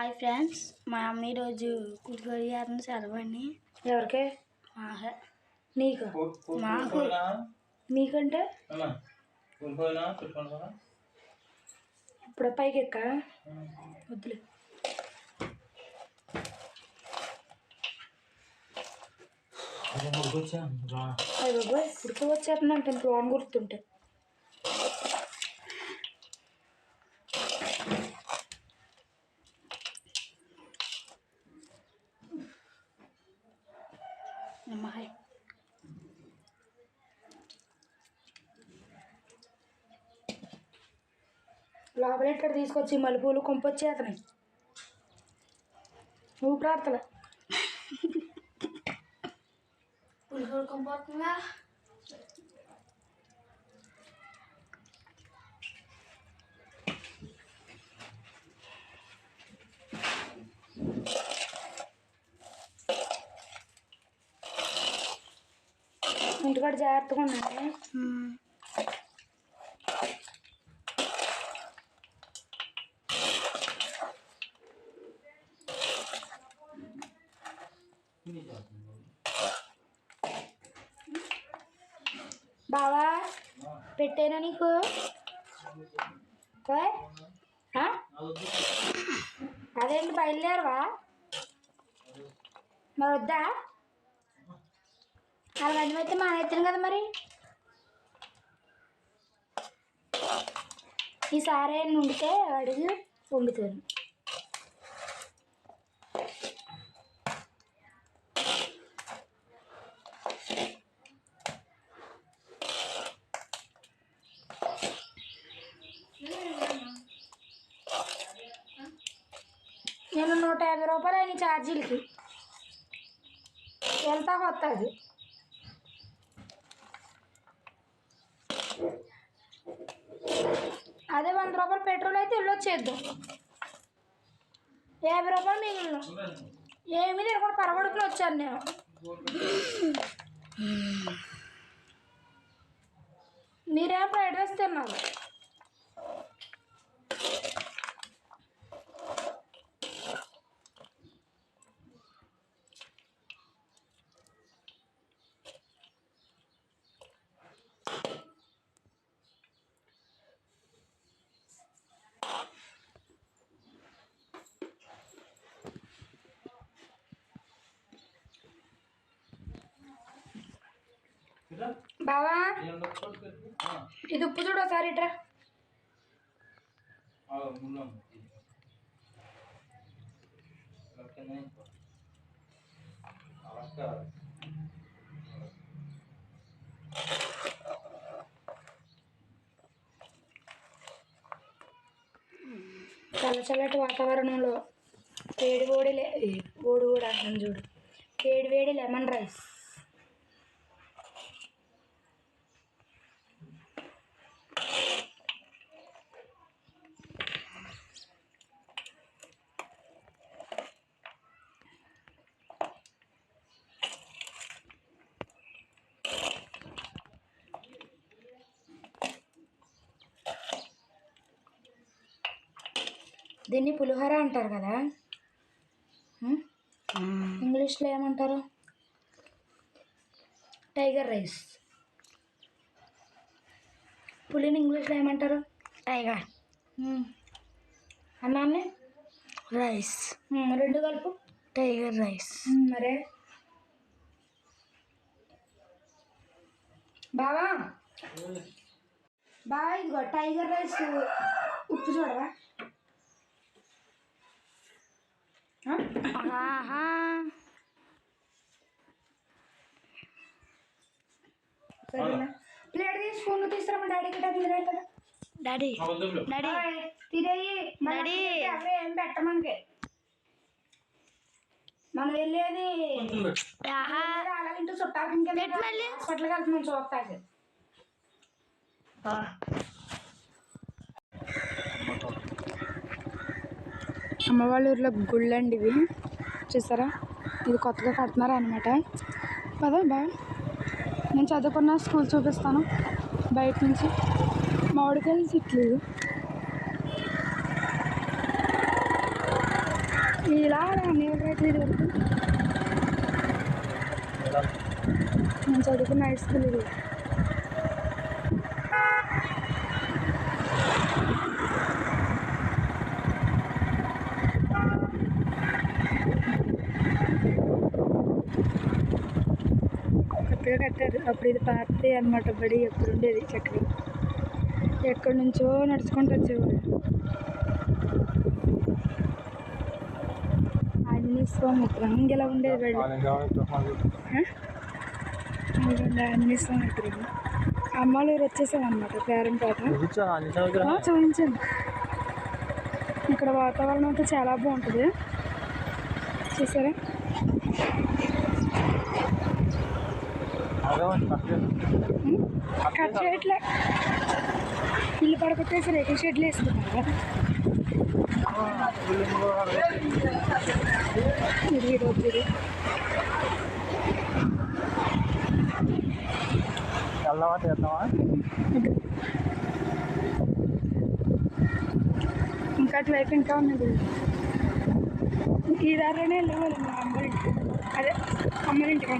Hi friends మా అమ్మ ఈరోజు చేస్తుంది సెలవండి. ఎవరికే? మాకే నీకు? మాకు. నీకంటే ఇప్పుడు పైకి ఎక్క. వద్దులే. ఉడికి వచ్చేస్తుందంటే లోన్ గుర్తుంటే. లోపల ఇక్కడ తీసుకొచ్చి మల్లెపూలు కొంపొచ్చేతనాయి నువ్వు ప్రార్థన. ఇంటికాడ జాగ్రత్తగా ఉన్నాను బావా పెట్టేనా నీకు అదేంటి బయలుదేరవా? మరి వద్దా? అలాగని అయితే మానేస్తాను కదా మరి. ఈసారి నుండితే అడిగి వండుతాను. నేను నూట యాభై రూపాయలు అయిన ఛార్జీలకి. వెళ్తా వస్తుంది అదే వంద రూపాయలు పెట్రోల్ అయితే వెళ్ళొచ్చేద్దాం యాభై రూపాయలు మిగిలిన. ఏమీ తినకుండా పరగడుకుని వచ్చాను నేను. మీరేమో ఫ్రైడ్ రైస్ తిన్నారు? బావా? ఇది ఉప్పు చూడు ఒకసారి ఇట్రా. చల్ల చల్లటి వాతావరణంలో వేడి వేడి లే ఓడి కూడా అంటాను చూడు. వేడి వేడి లెమన్ రైస్. దీన్ని పులిహోర అంటారు కదా? ఇంగ్లీష్లో ఏమంటారు? Tiger rice. పులిని ఇంగ్లీష్లో ఏమంటారు? టైగర్. అన్నాన్ని? రైస్. రెండు కలుపు. Tiger rice. మరే. బావా? బావా ఇదిగో టైగర్ రైస్ ఉప్పు చూడవా ఆ? ఆహా. సరేనా? ప్లేట్ తీసి తీసుకురామా డాడీకి డబ్బులు రేపదా డాడీ డాడీ. తినేయి. డాడీ. అవే ఏం పెట్ట మనకి? మనం వెళ్ళేది ఇంటూ చుట్టాలు ఇంకా. హాస్పిటల్కి వెళ్తున్నాం చూస్తాకి అమ్మవాళ్ళ ఊర్లో గుళ్ళు అండి ఇవి. చూసారా? ఇది కొత్తగా కడుతున్నారు అనమాట పదా బా నేను చదువుకున్న స్కూల్ చూపిస్తాను. బయట నుంచి. మామిడికాయలు చెట్లు ఇలా నేను నేను చదువుకున్న హై స్కూల్ ఇది. కొత్తగా అప్పుడు ఇది పాతది అనమాట బడి ఎప్పుడు ఉండేది చక్కగా ఎక్కడి నుంచో నడుచుకుంటూ వచ్చేవాళ్ళు. ఆంజనేయ స్వామి విగ్రహం ఇలా ఉండేది బడి వాళ్ళని ఆంజనేయ స్వామి విగ్రహం. అమ్మాలూరు వచ్చేసాం అనమాట పేరంపేట చూపించండి. ఇక్కడ వాతావరణం అయితే చాలా బాగుంటుంది. చూసారా? కట్ చేయట్లే. ఇల్లు పడకొట్టేసి రేకుల షెడ్లు వేసుకున్నారా? వెళ్దామా చేద్దామా? ఇంకా అటువైపు ఇంకా ఉన్నది. ఈ దారిలోనే వెళ్ళేవాళ్ళు మా అమ్మరింటి అదే అమ్మరింటికి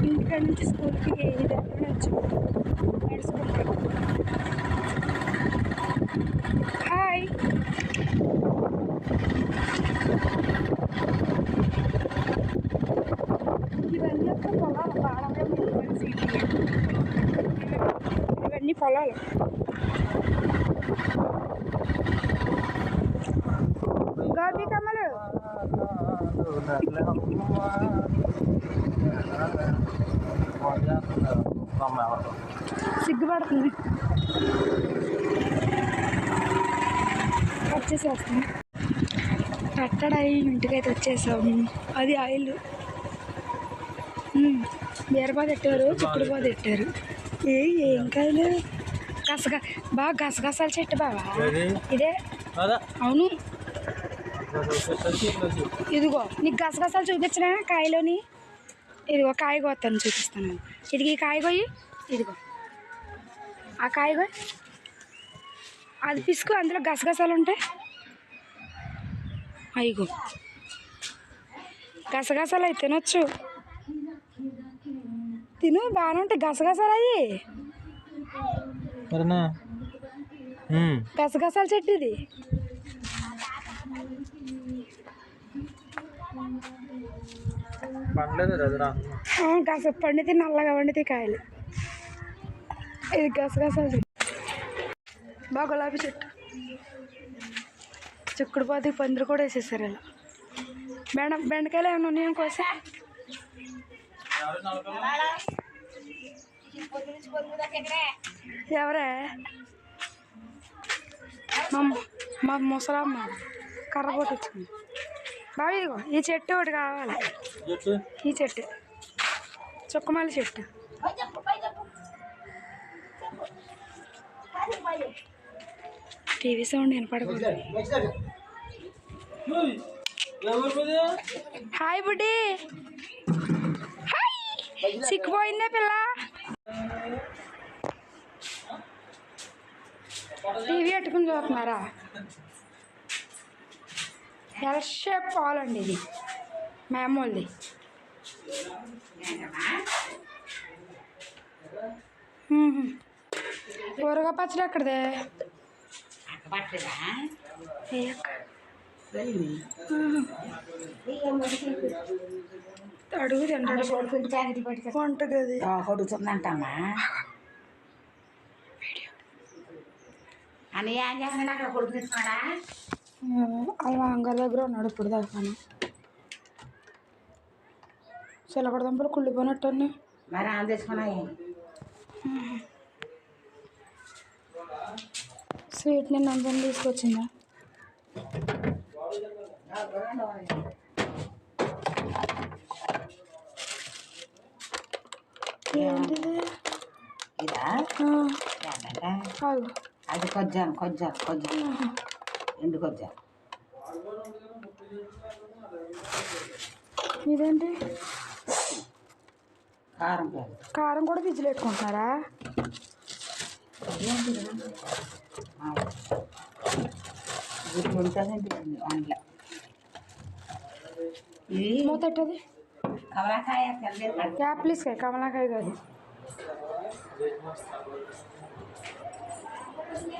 అంటే నుంచి స్కూల్కి ఈ వచ్చి హాయ్. ఇవన్నీ ఒక పొలాలు బాగా ఇవన్నీ పొలాలు. గోపి కమ్మలు సిగ్గుపడుతుంది. వచ్చేసేస్తాం. కట్టడాయి ఇంటికైతే వచ్చేసాము అది ఆయిల్. బీరపాదు పెట్టారు చిక్కుడు పాదు పెట్టారు ఏ ఏం కాయలు గసగ బాగా గసగసాల చెట్టు బావా? ఇదే. అవును. ఇదిగో నీకు గసగసాలు చూపించనా కాయలోని? ఇదిగో కాయ కోస్తాను చూపిస్తాను ఇదిగో ఈ కాయ కొయ్యి ఇదిగో. ఆ కాయ కొయ్యి అది పిసుకు అందులో గసగసాలు ఉంటాయి అయ్యో. గసగసాలు అవి తినొచ్చు. తిను బాగానే ఉంటాయి గసగసాలు అవి సరేనా గసగసాల చెట్టు ఇది. కాసేపు గస పండితే నల్లగా పండితే కాయలు. ఇది గసగసాలు బా బాగా గులాబీ చెట్టు. చిక్కుడు పాతికి పందిరి కూడా వేసేసారు ఇలా. బెండ బెండకాయలు ఏమైనా ఉన్నాయో కోసా? ఎవరే? మా మా ముసలమ్మ కర్ర కొట్టించింది బాబు ఇదిగో ఈ చెట్టు ఒకటి కావాలి. ఈ చెట్టు. చుక్కమల్లి చెట్టు. టీవీ సౌండ్ వినపడకూడదు. హాయ్ బుడ్డి. హాయ్. సిక్కిపోయిందే పిల్ల. టీవీ పెట్టుకుని చూస్తున్నారా? ఎల్ షేప్ పాలండి ఇది. మ్యామోల్ది ఊరగా పచ్చడి ఎక్కడదే? అడుగు తింటాడు. వంట గది కొడుతుందంటమ్మా అని ఏం చేస్తున్నాడు? అక్కడ కొడుకున్నాడా వాళ్ళ అంగారు దగ్గర ఉన్నాడు ఇప్పుడు దాకా చిలకడ దంపలు కుళ్ళిపోయినట్టు మరి ఆమె తెచ్చుకున్నాయి స్వీట్ నిన్న అందరం తీసుకొచ్చిందా? ఏంటిది? ఇదా. అది కొజ్జాను కొజ్జాను కొజ్జాను ఎండు కొజ్జాను ఇదేంటి? కారం కారం కూడా ఫ్రిడ్జ్లో పెట్టుకుంటున్నారా? అందులో ఇది మూత ఎట్టది? కమలాకాయ తెల్లది కాదు. యాప్లిస్ కాయ కమలాకాయ కాదు ఏం ప్లేట్లు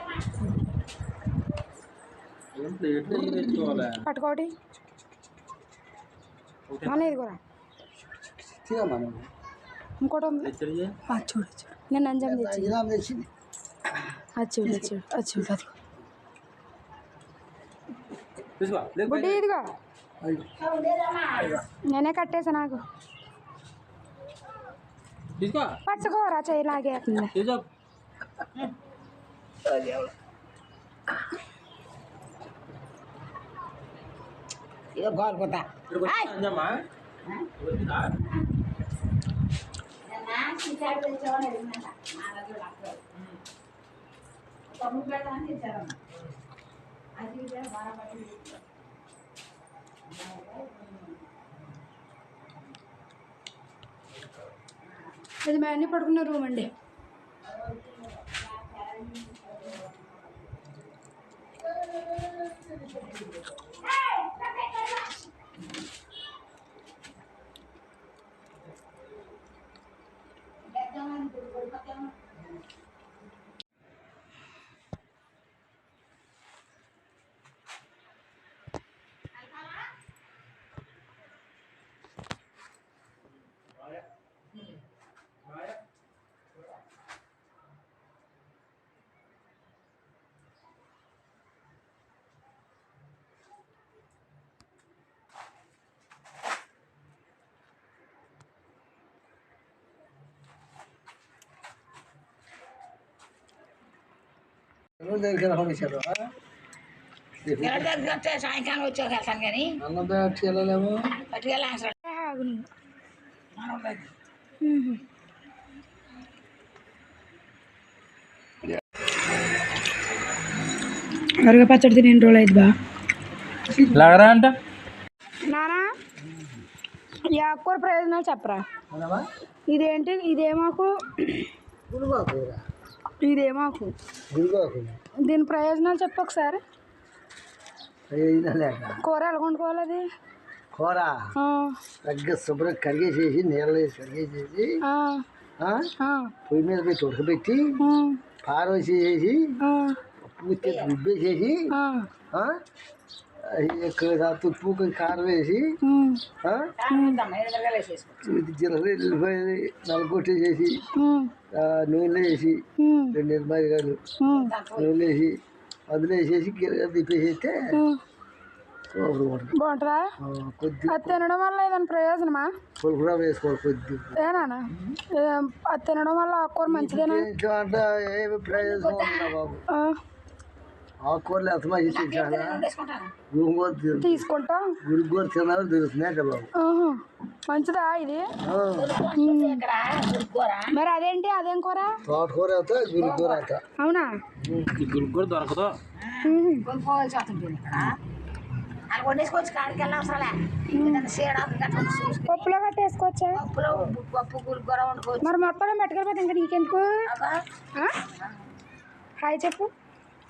ఇవి తెచ్చుకోవాలి పట్టుకోటి మన ఇది కూడా. ఇంకోటి ఉంది. చూడు చూడు. నేను అంజం తెచ్చింది. అది చూడు చూడు. అది చూడు అది. బుడ్డి ఇదిగో. నేనే కట్టేసా నాకు. పట్టుకోరా చేయి లాగేస్తుంది. ఇదో అంజమ్మా ఇది మా అన్ని పడుకున్న రూమ్ అండి. ఎవరి దగ్గరికి Hey, come back and. అరగ పచ్చడి తిని ఎన్ని రోజులు అయింది బా? లాగరా అంట? నానా ఈ ఆకుకూర ప్రయోజనాలు చెప్పరా? ఇదేంటి ఇదేమాకు ఇదేమాకు. దీని ప్రయోజనాలు చెప్పు ఒకసారి. కూర ఎలా వండుకోవాలి అది? కూర. తగ్గ శుభ్రం కడిగేసేసి నీళ్ళు వేసి కడిగేసేసి ఆ, పొయ్యి మీద పెట్టి ఉడకబెట్టి ఉమ్, పారేసేసి ఆ, పూర్తి రుబ్బేసేసి కొంచెం కారం వేసి ఉమ్, ఆ, ఉందమ్మా, ఏడు గంటలు వేసేసుకో. ఇది జీలకర్ర ఎల్లిపాయలు నలగొట్టేసేసి ఉమ్, ఆ, నూనెలో వేసి రెండు ఉమ్, నూనెలో వేసి అందులో వేసేసి గిరగ తిప్పేసేస్తే బాగుంటుందా? అది తినడం వల్ల ఏదైనా ప్రయోజనమా? పులుపు కూడా వేసుకోవాలి కొద్ది. ఏనానా ఏ- అది తినడం వల్ల ఆకుకూర మంచిదేనా? ప్రయోజనం బాబు. ఆకుకూరలు ఎంత మంచి తింటారా వేసుకుంటాను. గురుగూర తీసుకుంటాం. గురుగూర తిన్నారు బాబు. ఆహా. మంచిదా ఇది? మరి అదేంటి? అదేం కూర? తోటకూర అయితే గురుగూర అయితే అవునా? కూడా దొరకదు. పప్పులో గురిగొర వండుకోవచ్చు. మరి మొత్తం మెట్టకెళ్ళిపోతే ఇంకా నీకెందుకు? హాయ్ చెప్పు గురుగూర కూడా వేసుకుని ఏ-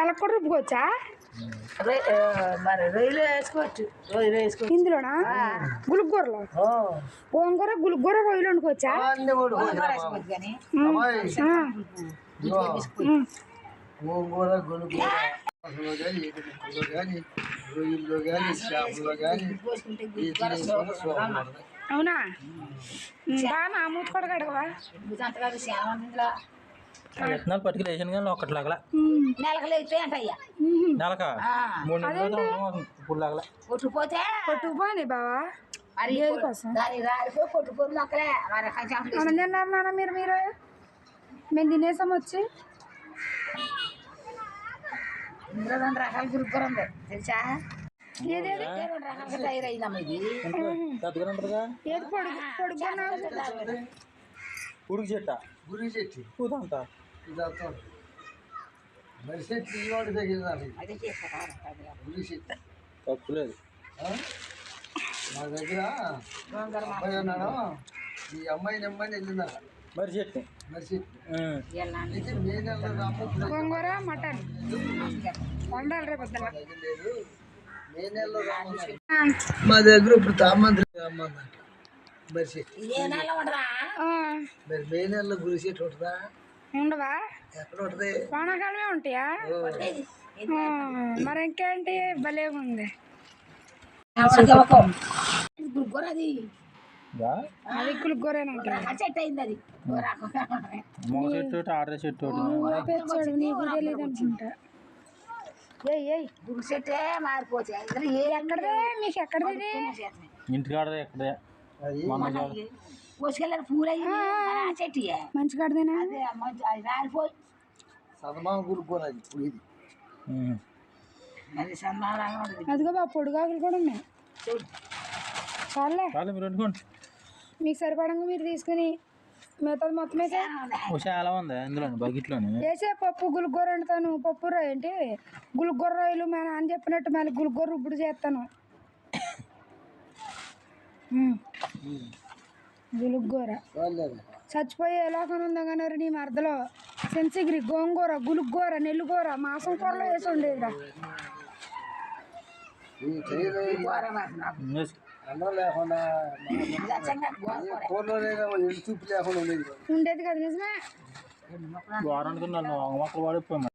అలా కూడా రుబ్బుకోవచ్చా? మరి రొయ్యలు వేసుకోవచ్చు. రొయ్యలు వేసుకోవచ్చు. ఇందులోనా? గులుగూరలో ఆ, గోంగూర గులుగూర రొయ్యలు వండుకోవచ్చా. గోంగూర రొయ్యల్లో కానీ చేపల్లో కానీ ఉంటుంది. అవునా? బాగా నా మూత కూడా కడగవా? అంతగా విత్తనాలు పట్టుకుని వేసాను కానీ ఒక్కటి లాగల. నెలకు ఉహు. నెలక? మూడు నెలలు ఇప్పుడు లాగల. కొట్టుకుపోతే? కొట్టుకుపోయి బావా? మరి కోసం? కొట్టుకుపోయి మరి తిన్నారు నాన్న మీరు మీరు? మేము తినేసాం వచ్చి. ఇందులో రెండు రకాల గురుపురం ఉంది. తెలుసా? పొడుగు చెట్ట? పూతంతా ఇదంతా మరి చెట్టు ఈ వాడి తగిలిందండి అదే చేస్తా గురి చెట్టు తప్పులేదు. ఆ? మా దగ్గర అబ్బాయి ఉన్నాడు. ఈ అమ్మాయి నెమ్మని వెళ్ళిందట. మరి చెట్టు మరి చెట్టు గోంగూర మటన్. వండాలి రేపు లేదు. మే నెలలో. మా దగ్గర ఇప్పుడు తామంత్రి రమ్మన్నారు మరి చె- ఏ నెల ఉండదా? ఆ, మరి మే నెలలో గురి చెట్టు ఉంటుందా ఉండవా? వానాకాలమే ఉంటాయా? మరి ఇంకేంటి భలే ఉంది. అది చెట్టు చెట్టు మీకు ఎక్కడది? ఇంటికాడదే ఎక్కడే. కోసుకెళ్ళారు పూలు అయ్యి ఆ. చెట్టు మంచి కడదేనా? అదే మంచి అది రాలిపోయి సదమాన గురుకోను అది ఇప్పుడు ఇది ఉమ్. అది సన్మానంగా ఉంటుంది. అదిగో బాబు పొడుగాకులు కూడా ఉన్నాయి. చూడు. చాలే. చాలు మీరు వండుకోండి. మీకు సరిపడంగా మీరు తీసుకుని మిగతాది మొత్తం ఓ చాలా ఉంది అందులోని బకెట్లోని? వేసే పప్పు గుల్గొర్ర వండుతాను పప్పు రొయ్య ఏంటి? గుల్గొర్ర రొయ్యలు మా నాన్న చెప్పినట్టు మళ్ళీ గుల్గొర్ర ఇప్పుడు చేస్తాను. గులుగ్గూర. చచ్చిపోయి ఎలా ఉందో కానీ నీ మరదలో? సెన్సిగిరి గోంగూర గులుగ్గూర నెల్లుగూర మాసం కూరలో వేసి ఉండేదిరా. ఉండేది. ఉండేది కదా నిజమే? వారానికి వాడిపోయాం